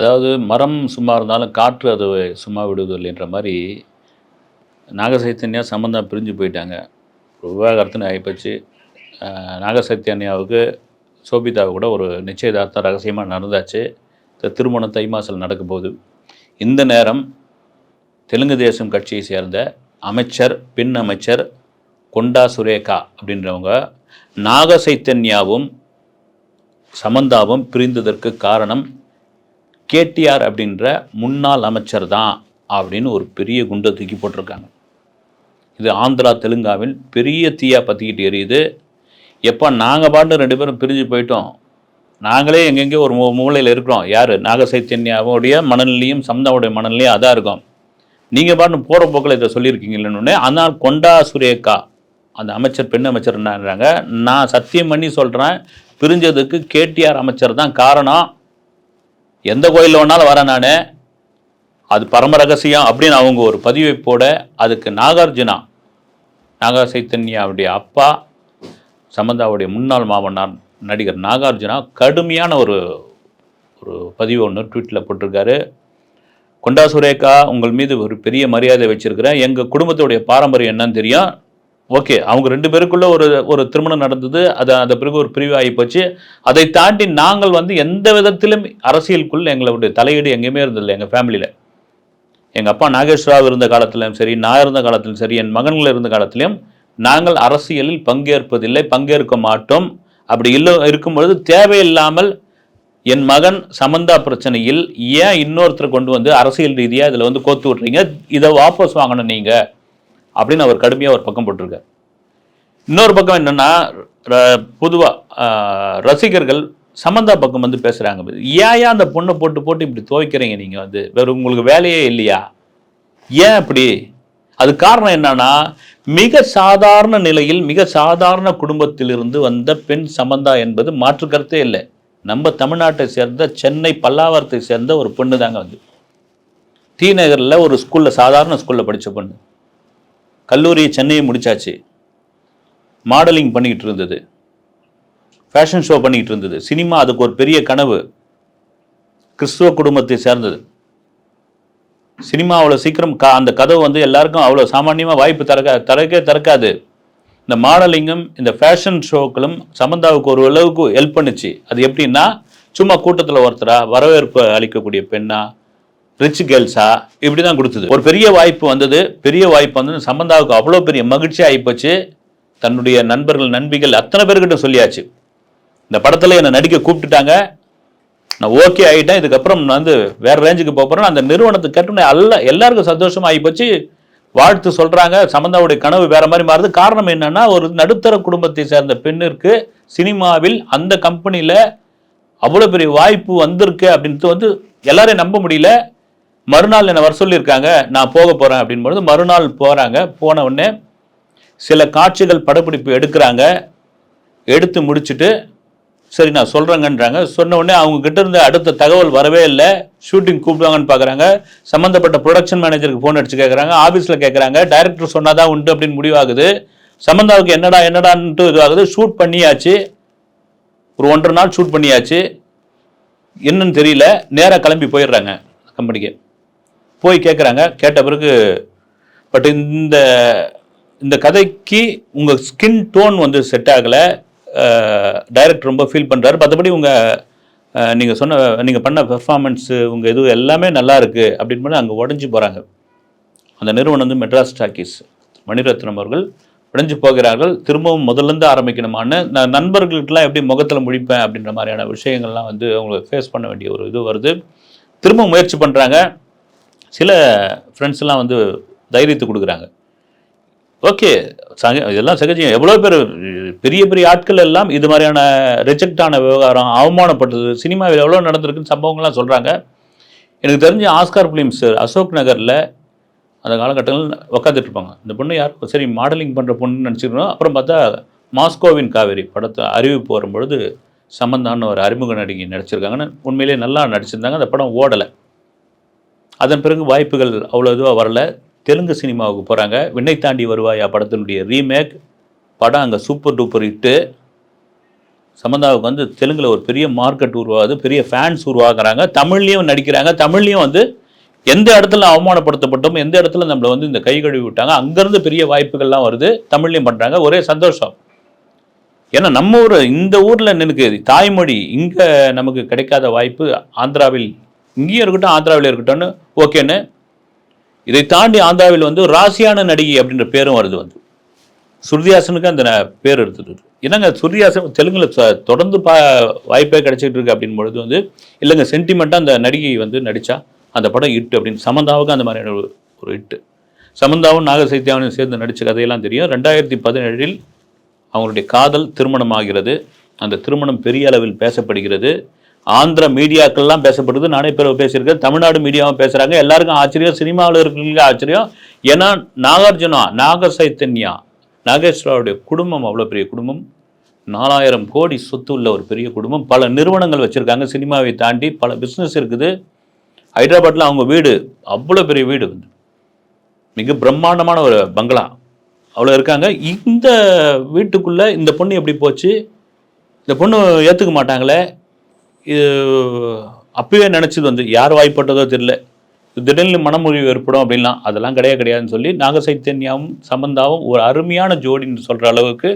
அதாவது மரம் சும்மா இருந்தாலும் காற்று அது சும்மா விடுவதில்லைன்ற மாதிரி நாகசைத்தன்யா சம்பந்தம் பிரிஞ்சு போயிட்டாங்க. விவாகரத்துன்னு ஆகிப்போச்சு. நாகசைத்தன்யாவுக்கு சோபிதாவை கூட ஒரு நிச்சயதார்த்தம் ரகசியமாக நடந்தாச்சு. திருமணம் தை மாதம் நடக்க போகுது இந்த நேரம் தெலுங்கு தேசம் கட்சியை சேர்ந்த அமைச்சர் பின் அமைச்சர் கொண்டா சுரேகா அப்படின்றவங்க நாகசைத்தன்யாவும் சமந்தாவும் பிரிந்ததற்கு காரணம் கேடிஆர் அப்படின்ற முன்னாள் அமைச்சர் தான் அப்படின்னு ஒரு பெரிய குண்டை தூக்கி போட்டிருக்காங்க. இது ஆந்திரா தெலுங்காவில் பெரிய தீயாக பற்றிக்கிட்டு எரியுது. எப்போ நாங்கள் பாட்டு ரெண்டு பேரும் பிரிஞ்சு போயிட்டோம். நாங்களே எங்கெங்கே ஒரு மூ மூலையில் இருக்கிறோம். யார்? நாகசைத்தன்யாவுடைய மனநிலையும் சம்தாவுடைய மனநிலையும் அதான் இருக்கும். நீங்கள் பாட்டு போகிற போக்கில் இதை சொல்லியிருக்கீங்களே ஆனால் கொண்டா சுரேகா அந்த அமைச்சர் பெண் அமைச்சர் என்னன்றாங்க நான் சத்தியம் பண்ணி சொல்கிறேன் பிரிஞ்சதுக்கு கேடிஆர் அமைச்சர் தான் காரணம். எந்த கோயிலில் வேணாலும் வரேன் நான். அது பரம ரகசியம் அப்படின்னு அவங்க ஒரு பதிவை போட அதுக்கு நாகார்ஜுனா நாகா சைத்தன்யாவுடைய அப்பா சமந்தாவுடைய முன்னாள் மாமனார் நடிகர் நாகார்ஜுனா கடுமையான ஒரு ஒரு பதிவு ஒன்று ட்வீட்டில் போட்டிருக்காரு. கொண்டா சுரேகா உங்கள் மீது ஒரு பெரிய மரியாதை வச்சுருக்கிறேன். எங்கள் குடும்பத்துடைய பாரம்பரியம் என்னன்னு தெரியும். ஓகே அவங்க ரெண்டு பேருக்குள்ள ஒரு ஒரு திருமணம் நடந்தது அது அந்த பிறகு ஒரு பிரிவு ஆகி போச்சு. அதை தாண்டி நாங்கள் வந்து எந்த விதத்திலும் அரசியலுக்குள் எங்களுடைய தலையீடு எங்கேயுமே இருந்ததில்லை எங்கள் ஃபேமிலியில் எங்கள் அப்பா நாகேஸ்வராவ் இருந்த காலத்திலும் சரி நான் இருந்த காலத்திலும் சரி என் மகன்கள் இருந்த காலத்திலும் நாங்கள் அரசியலில் பங்கேற்பதில்லை பங்கேற்க மாட்டோம். அப்படி இல்லை இருக்கும் பொழுது தேவையில்லாமல் என் மகன் சமந்தா பிரச்சனையில் ஏன் இன்னொருத்தர் கொண்டு வந்து அரசியல் ரீதியாக இதில் வந்து கோத்து விட்றீங்க இதை வாபஸ் வாங்கணும் நீங்கள் அப்படின்னு அவர் கடுமையாக ஒரு பக்கம் போட்டிருக்கார். இன்னொரு பக்கம் என்னென்னா பொதுவாக ரசிகர்கள் சமந்தா பக்கம் வந்து பேசுகிறாங்க ஏன் ஏன் அந்த பொண்ணை போட்டு போட்டு இப்படி துவைக்கிறீங்க நீங்கள் வந்து? வேறு உங்களுக்கு வேலையே இல்லையா? ஏன் இப்படி? அது காரணம் என்னன்னா மிக சாதாரண நிலையில் மிக சாதாரண குடும்பத்திலிருந்து வந்த பெண் சமந்தா என்பது மாற்று கருத்தே இல்லை. நம்ம தமிழ்நாட்டை சேர்ந்த சென்னை பல்லாவரத்தை சேர்ந்த ஒரு பொண்ணு தாங்க வந்து. டி நகரில் ஒரு ஸ்கூலில் சாதாரண ஸ்கூலில் படித்த பொண்ணு. கல்லூரி சென்னையை முடிச்சாச்சு. மாடலிங் பண்ணிக்கிட்டு இருந்தது. ஃபேஷன் ஷோ பண்ணிக்கிட்டு இருந்தது. சினிமா அதுக்கு ஒரு பெரிய கனவு. கிறிஸ்துவ குடும்பத்தை சேர்ந்தது. சினிமா அவ்வளோ சீக்கிரம் க அந்த கதவு வந்து எல்லாருக்கும் அவ்வளோ சாமானியமாக வாய்ப்பு தரக்க தரக்கே திறக்காது. இந்த மாடலிங்கும் இந்த ஃபேஷன் ஷோக்களும் சமந்தாவுக்கு ஒரு அளவுக்கு ஹெல்ப் பண்ணுச்சு. அது எப்படின்னா சும்மா கூட்டத்தில் ஒருத்தரா வரவேற்பு அளிக்கக்கூடிய பெண்ணா ரிச் கேர்ள்ஸா இப்படி தான் கொடுத்தது. ஒரு பெரிய வாய்ப்பு வந்தது. பெரிய வாய்ப்பு வந்து சம்பந்தாவுக்கு அவ்வளோ பெரிய மகிழ்ச்சி ஆகிப்போச்சு தன்னுடைய நண்பர்கள் நண்பிகள் அத்தனை பேர்கிட்ட சொல்லியாச்சு. இந்த படத்தில் என்னை நடிக்க கூப்பிட்டுட்டாங்க. நான் ஓகே ஆகிட்டேன் இதுக்கப்புறம் நான் வந்து வேறு ரேஞ்சுக்கு போக போகிறேன் அந்த நிறுவனத்தை கேட்டோன்னே அல்ல எல்லாருக்கும் சந்தோஷமாக ஆகிப்போச்சு வாழ்த்து சொல்கிறாங்க சமந்தாவுடைய கனவு வேறு மாதிரி மாறுது. காரணம் என்னென்னா ஒரு நடுத்தர குடும்பத்தை சேர்ந்த பெண்ணிற்கு சினிமாவில் அந்த கம்பெனியில் அவ்வளோ பெரிய வாய்ப்பு வந்திருக்கு அப்படின்ட்டு வந்து எல்லாரையும் நம்ப முடியல. மறுநாள் என்னை வர சொல்லியிருக்காங்க நான் போக போகிறேன் அப்படின்பொழுது மறுநாள் போகிறாங்க போன உடனே சில காட்சிகள் படப்பிடிப்பு எடுக்கிறாங்க. எடுத்து முடிச்சுட்டு சரி நான் சொல்கிறேங்கன்றாங்க சொன்ன உடனே அவங்க கிட்ட இருந்த அடுத்த தகவல் வரவே இல்லை. ஷூட்டிங் கூப்பிடுவாங்கன்னு பார்க்குறாங்க சம்மந்தப்பட்ட ப்ரொடக்ஷன் மேனேஜருக்கு ஃபோன் அடிச்சு கேட்குறாங்க ஆஃபீஸில் கேட்குறாங்க டைரக்டர் சொன்னாதான் உண்டு அப்படின்னு முடிவாகுது. சம்மந்தாவுக்கு என்னடா என்னடான்ட்டு இதுவாகுது. ஷூட் பண்ணியாச்சு. ஒரு ஒன்றரை நாள் ஷூட் பண்ணியாச்சு. என்னன்னு தெரியல. நேராக கிளம்பி போயிடுறாங்க கம்பெனிக்கு போய் கேட்குறாங்க கேட்ட பிறகு பட் இந்த இந்த கதைக்கு உங்கள் ஸ்கின் டோன் வந்து செட் ஆகலை. டைரக்டர் ரொம்ப ஃபீல் பண்ணுறாரு மற்றபடி உங்கள் நீங்கள் சொன்ன நீங்கள் பண்ண பெர்ஃபார்மன்ஸு உங்கள் இது எல்லாமே நல்லா இருக்குது அப்படின்னு பண்ணி அங்கே உடஞ்சி போகிறாங்க அந்த நிறுவனம் வந்து மெட்ராஸ் டாக்கீஸ். மணிரத்னம் அவர்கள் உடஞ்சி போகிறார்கள். திரும்பவும் முதல்லேருந்து ஆரம்பிக்கணுமான்னு நான் நண்பர்கள்ட்டலாம் எப்படி முகத்தில் முழிப்பேன் அப்படின்ற மாதிரியான விஷயங்கள்லாம் வந்து அவங்களுக்கு ஃபேஸ் பண்ண வேண்டிய ஒரு இது வருது. திரும்ப முயற்சி பண்ணுறாங்க சில ஃப்ரெண்ட்ஸ்லாம் வந்து தைரியத்தை கொடுக்குறாங்க. ஓகே சக இதெல்லாம் சகஜம். எவ்வளோ பேர் பெரிய பெரிய ஆட்கள் எல்லாம் இது மாதிரியான ரிஜெக்ட் ஆன விவகாரம் அவமானப்பட்டது சினிமாவில் எவ்வளோ நடந்திருக்குன்னு சம்பவங்கள்லாம் சொல்கிறாங்க எனக்கு தெரிஞ்ச ஆஸ்கார் ஃபிலிம்ஸ் அசோக் நகரில் அந்த காலகட்டத்தில் உக்காந்துட்டு இருப்பாங்க. இந்த பொண்ணு யார்? சரி மாடலிங் பண்ணுற பொண்ணுன்னு நினச்சிக்கணும் அப்புறம் பார்த்தா மாஸ்கோவின் காவேரி படத்தை அறிவிப்பு வரும்பொழுது சம்பந்தான்னு ஒரு அறிமுக நடிகை நடிச்சிருக்காங்கன்னு உண்மையிலேயே நல்லா நடிச்சிருந்தாங்க. அந்த படம் ஓடலை. அதன் பிறகு வாய்ப்புகள் அவ்வளோ இதுவாக வரல. தெலுங்கு சினிமாவுக்கு போகிறாங்க விண்ணை தாண்டி வருவாயா படத்தினுடைய ரீமேக் படம் அங்கே சூப்பர் டூப்பர் ஹிட்டு சமந்தாவுக்கு வந்து தெலுங்கில் ஒரு பெரிய மார்க்கெட் உருவாகுது. பெரிய ஃபேன்ஸ் உருவாக்குறாங்க. தமிழ்லையும் நடிக்கிறாங்க. தமிழ்லையும் வந்து எந்த இடத்துல அவமானப்படுத்தப்பட்டோம் எந்த இடத்துல நம்மளை வந்து இந்த கை கழுவி விட்டாங்க அங்கேருந்து பெரிய வாய்ப்புகள்லாம் வருது. தமிழ்லையும் பண்ணுறாங்க ஒரே சந்தோஷம். ஏன்னா நம்ம ஊர் இந்த ஊரில் எனக்கு தாய்மொழி இங்கே நமக்கு கிடைக்காத வாய்ப்பு ஆந்திராவில் இங்கேயும் இருக்கட்டும் ஆந்திராவில் இருக்கட்டும்னு ஓகேன்னு இதை தாண்டி ஆந்திராவில் வந்து ராசியான நடிகை அப்படின்ற பேரும் வருது வந்து. சுருதிஹாசனுக்கு அந்த ந- பேர் எடுத்துட்டு என்னங்க சுருதிஹாசன் தெலுங்குல தொடர்ந்து பா வாய்ப்பே கிடைச்சிட்டு இருக்கு அப்படின் பொழுது வந்து இல்லைங்க சென்டிமெண்ட்டாக அந்த நடிகை வந்து நடித்தா அந்த படம் இட்டு அப்படின்னு சமந்தாவுக்கு அந்த மாதிரியான ஒரு ஒரு இட்டு சமந்தாவும் நாக சேர்ந்து நடித்த கதையெல்லாம் தெரியும். ரெண்டாயிரத்தி பதினேழில் அவங்களுடைய காதல் திருமணமாகிறது. அந்த திருமணம் பெரிய அளவில் பேசப்படுகிறது. ஆந்திர மீடியாக்கள்லாம் பேசப்படுது. நானே பேர் பேசியிருக்கேன். தமிழ்நாடு மீடியாவும் பேசுகிறாங்க எல்லாருக்கும் ஆச்சரியம். சினிமாவில் இருக்கிறவங்களுக்கு ஆச்சரியம். ஏன்னா நாகார்ஜுனா நாக சைத்தன்யா நாகேஸ்வராவுடைய குடும்பம் அவ்வளோ பெரிய குடும்பம். நாலாயிரம் கோடி சொத்து உள்ள ஒரு பெரிய குடும்பம். பல நிறுவனங்கள் வச்சுருக்காங்க. சினிமாவை தாண்டி பல பிஸ்னஸ் இருக்குது. ஹைதராபாத்தில் அவங்க வீடு அவ்வளோ பெரிய வீடு வந்து. மிக பிரம்மாண்டமான ஒரு பங்களா. அவ்வளோ இருக்காங்க. இந்த வீட்டுக்குள்ளே இந்த பொண்ணு எப்படி போச்சு? இந்த பொண்ணு ஏற்றுக்க மாட்டாங்களே. இது அப்பவே நினச்சது வந்து யார் வாய்ப்பட்டதோ தெரியல. திடீர்னு மனமுறிவு ஏற்படும் அப்படின்லாம் அதெல்லாம் கிடையாது கிடையாதுன்னு சொல்லி நாக சைத்தன்யாவும் சம்பந்தாவும் ஒரு அருமையான ஜோடின்னு சொல்கிற அளவுக்கு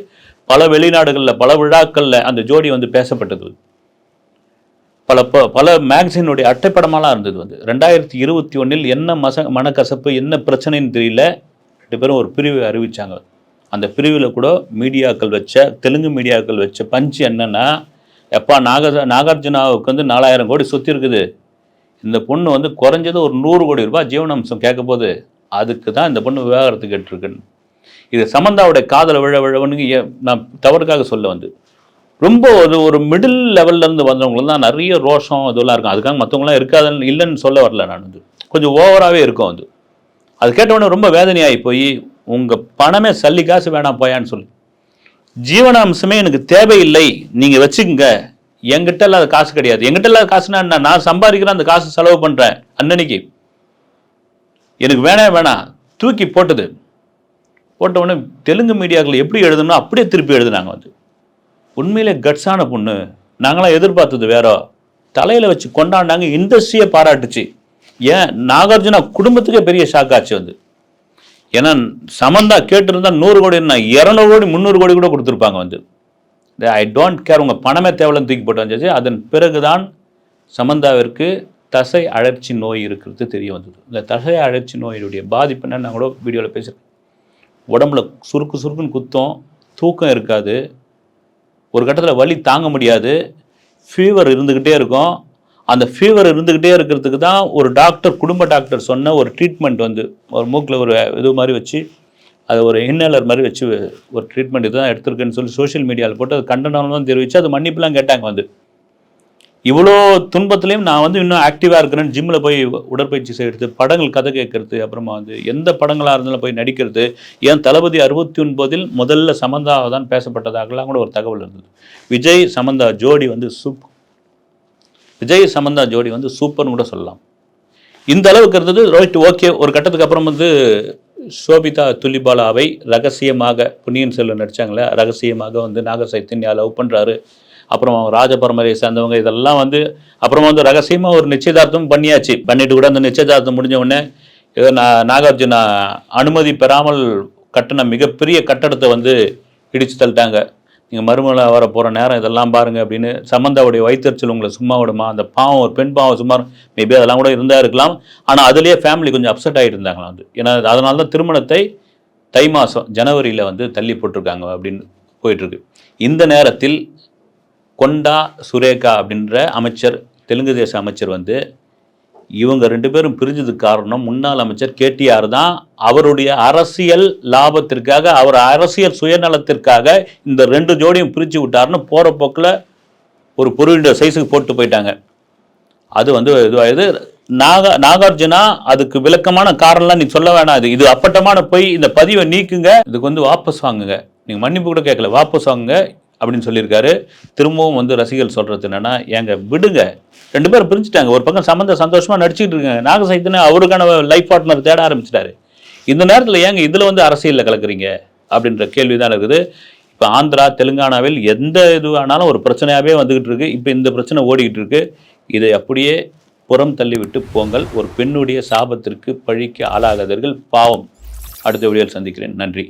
பல வெளிநாடுகளில் பல விழாக்களில் அந்த ஜோடி வந்து பேசப்பட்டது. பல ப பல மேக்சினுடைய அட்டைப்படமாலாம் இருந்தது வந்து. ரெண்டாயிரத்தி இருபத்தி ஒன்றில் என்ன மச மனக்கசப்பு என்ன பிரச்சனைன்னு தெரியல. ரெண்டு பேரும் ஒரு பிரிவை அறிவிச்சாங்க. அந்த பிரிவில் கூட மீடியாக்கள் வச்ச தெலுங்கு மீடியாக்கள் வச்ச பஞ்சு என்னென்னா எப்பா நாக நாகார்ஜுனாவுக்கு வந்து நாலாயிரம் கோடி சொத்து இருக்குது. இந்த பொண்ணு வந்து குறைஞ்சது ஒரு நூறு கோடி ரூபாய் ஜீவனாம்சம் கேட்க போது அதுக்கு தான் இந்த பொண்ணு விவாகரத்து கேட்டிருக்குன்னு. இது சமந்தாவுடைய காதல விழ விழவனுக்கு நான் தவறுக்காக சொல்ல வந்து ரொம்ப ஒரு ஒரு மிடில் லெவல்ல இருந்து தான் நிறைய ரோஷம் இதெல்லாம் இருக்கும். அதுக்காக மற்றவங்களாம் இருக்காதுன்னு இல்லைன்னு சொல்ல வரல நான் வந்து. கொஞ்சம் ஓவராகவே இருக்கும் அது. அது கேட்டவொடனே ரொம்ப வேதனையாகி போய் உங்கள் பணமே சல்லி காசு வேணாம் போயான்னு சொல்லி. ஜீவனாம்சமே எனக்கு தேவையில்லை. நீங்கள் வச்சுக்கோங்க. என்கிட்ட இல்லாத காசு கிடையாது. என்கிட்ட இல்லாத காசுனா என்ன? நான் சம்பாதிக்கிறேன் அந்த காசு செலவு பண்ணுறேன் அன்னன்னைக்கு. எனக்கு வேணாம் வேணாம். தூக்கி போட்டது. போட்ட உடனே தெலுங்கு மீடியாக்கள் எப்படி எழுதணும் அப்படியே திருப்பி எழுதுனாங்க வந்து உண்மையிலே கட்ஸான பொண்ணு. நாங்களாம் எதிர்பார்த்தது வேற. தலையில் வச்சு கொண்டாண்டாங்க இண்டஸ்ட்ரியை பாராட்டுச்சு. ஏன்? நாகார்ஜுனா குடும்பத்துக்கே பெரிய ஷாக் ஆச்சு வந்து ஏன்னா சமந்தா கேட்டிருந்தா நூறு கோடி என்ன? இரநூறு கோடி முந்நூறு கோடி கூட கொடுத்துருப்பாங்க வந்து. ஐ டோன்ட் கேர் உங்கள் பணமே தேவையில்லைன்னு தூக்கி போட்டு வந்துச்சு. அதன் பிறகுதான் சமந்தாவிற்கு தசை அழற்சி நோய் இருக்கிறது தெரிய வந்தது. இந்த தசை அழற்சி நோயினுடைய பாதிப்பு என்ன நான் கூட வீடியோவில் பேசுகிறேன் உடம்புல சுருக்கு சுருக்குன்னு குத்தும் தூக்கம் இருக்காது. ஒரு கட்டத்தில் வலி தாங்க முடியாது. ஃபீவர் இருந்துக்கிட்டே இருக்கும். அந்த ஃபீவர் இருந்துக்கிட்டே இருக்கிறதுக்கு தான் ஒரு டாக்டர் குடும்ப டாக்டர் சொன்ன ஒரு ட்ரீட்மெண்ட் வந்து ஒரு மூக்கில் ஒரு இது மாதிரி வச்சு அது ஒரு இன்னலர் மாதிரி வச்சு ஒரு ட்ரீட்மெண்ட் இதுதான் எடுத்திருக்குன்னு சொல்லி சோஷியல் மீடியாவில் போட்டு அது கண்டனம்லாம் தெரிவித்து அது மன்னிப்புலாம் கேட்டாங்க வந்து. இவ்வளோ துன்பத்துலேயும் நான் வந்து இன்னும் ஆக்டிவாக இருக்கிறேன்னு ஜிம்மில் போய் உடற்பயிற்சி செய்கிறது படங்கள் கதை கேட்கறது அப்புறமா வந்து எந்த படங்களாக இருந்தாலும் போய் நடிக்கிறது ஏன் தளபதி அறுபத்தி ஒன்பதில் முதல்ல சமந்தாவை தான் பேசப்பட்டதாகலாம் கூட ஒரு தகவல் இருந்தது. விஜய் சமந்தா ஜோடி வந்து சூப் விஜய் சமந்தா ஜோடி வந்து சூப்பர்னு கூட சொல்லலாம். இந்த அளவுக்கு இருந்தது ரோஹித் ஓகே. ஒரு கட்டத்துக்கு அப்புறம் வந்து சோபிதா துலிபாலாவை ரகசியமாக புனியன் செல்வன் நடித்தாங்களே ரகசியமாக வந்து நாக சைத்தன்யா லவ் பண்ணுறாரு அப்புறம் ராஜபரம்பரையை சேர்ந்தவங்க இதெல்லாம் வந்து அப்புறம் வந்து ரகசியமாக ஒரு நிச்சயதார்த்தம் பண்ணியாச்சு. பண்ணிட்டு கூட அந்த நிச்சயதார்த்தம் முடிஞ்ச உடனே ஏதோ நா- நாகார்ஜுனா அனுமதி பெறாமல் கட்டின மிகப்பெரிய கட்டடத்தை வந்து இடிச்சு தள்ளிட்டாங்க. நீங்கள் மறுமலை வர போகிற நேரம் இதெல்லாம் பாருங்கள் அப்படின்னு சம்மந்தாவுடைய வயிற்றுச்சல் உங்களை சும்மா விடுமா? அந்த பாவம் ஒரு பெண் பாவம் சும்மா மேபி அதெல்லாம் கூட இருந்தால் இருக்கலாம். ஆனால் அதுலேயே ஃபேமிலி கொஞ்சம் அப்செட் ஆகிட்டு இருந்தாங்களாம் வந்து ஏன்னா அதனால தான் திருமணத்தை தை மாதம் ஜனவரியில் வந்து தள்ளி போட்டிருக்காங்க அப்படின்னு போயிட்டுருக்கு. இந்த நேரத்தில் கொண்டா சுரேகா அப்படின்ற அமைச்சர் தெலுங்கு தேச அமைச்சர் வந்து இவங்க ரெண்டு பேரும் பிரிஞ்சதுக்கு காரணம் முன்னாள் அமைச்சர் கேடிஆர் தான். அவருடைய அரசியல் லாபத்திற்காக அவர் அரசியல் சுயநலத்திற்காக இந்த ரெண்டு ஜோடியும் பிரித்து விட்டாருன்னு போகிற போக்கில் ஒரு பொருளுடைய சைஸுக்கு போட்டு போயிட்டாங்க. அது வந்து இதுவாகுது நாக நாகார்ஜுனா அதுக்கு விளக்கமான காரணம்லாம் நீ சொல்ல வேணாம் இது. இது அப்பட்டமான போய். இந்த பதிவை நீக்குங்க. இதுக்கு வந்து வாபஸ் வாங்குங்க. நீங்கள் மன்னிப்பு கூட கேட்கல. வாபஸ் வாங்குங்க. அப்படின்னு சொல்லியிருக்காரு. திரும்பவும் வந்து ரசிகர்கள் சொல்கிறது என்னென்னா ஏங்க விடுங்க. ரெண்டு பேரும் பிரிஞ்சுட்டாங்க. ஒரு பக்கம் சம்மந்த சந்தோஷமாக நடிச்சிக்கிட்டு இருக்காங்க. நாக சைத்தன்யா அவருக்கான லைஃப் பார்ட்னர் தேட ஆரம்பிச்சிட்டாரு. இந்த நேரத்தில் ஏங்க இதில் வந்து அரசியலில் கலக்குறீங்க? அப்படின்ற கேள்வி தான் இருக்குது. இப்போ ஆந்திரா தெலுங்கானாவில் எந்த இதுவானாலும் ஒரு பிரச்சனையாகவே வந்துக்கிட்டு இருக்குது இப்போ இந்த பிரச்சனை ஓடிக்கிட்டு இருக்குது இதை அப்படியே புறம் தள்ளிவிட்டு போங்கள். ஒரு பெண்ணுடைய சாபத்திற்கு பழிக்கு ஆளாகாதீர்கள். பாவம். அடுத்த வீடியோவில் சந்திக்கிறேன். நன்றி.